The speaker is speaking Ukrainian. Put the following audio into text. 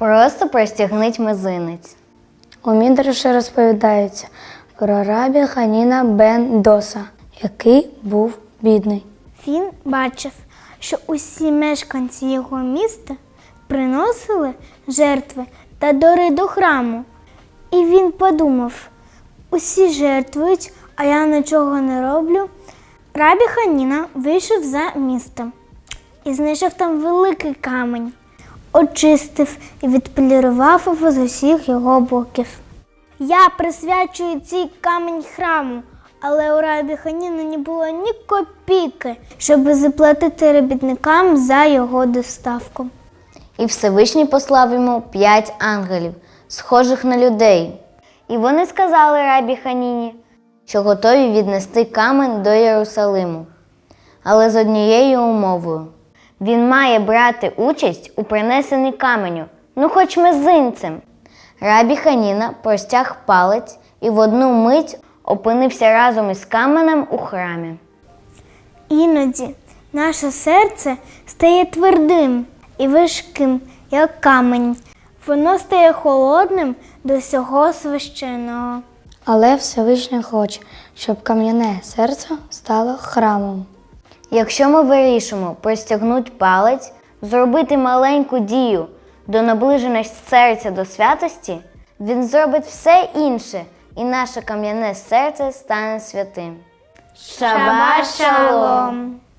Просто простягніть мизинець. У Мідраші розповідається про рабі Ханіна бен Доса, який був бідний. Він бачив, що усі мешканці його міста приносили жертви та дори до храму. І він подумав: усі жертвують, а я нічого не роблю. Рабі Ханіна вийшов за місто і знайшов там великий камінь, очистив і відполірував його з усіх його боків. Я присвячую цей камінь храму, але у рабі Ханіна не було ні копійки, щоб заплатити робітникам за його доставку. І Всевишній послав йому п'ять ангелів, схожих на людей. І вони сказали рабі Ханіні, що готові віднести камень до Єрусалиму, але з однією умовою. Він має брати участь у принесенні каменю, ну хоч мизинцем. Рабі Ханіна простяг палець і в одну мить опинився разом із каменем у храмі. Іноді наше серце стає твердим і важким, як камінь. Воно стає холодним до всього священного. Але Всевишній хоче, щоб кам'яне серце стало храмом. Якщо ми вирішимо простягнути палець, зробити маленьку дію до наближення серця до святості, він зробить все інше, і наше кам'яне серце стане святим. Шаба шалом!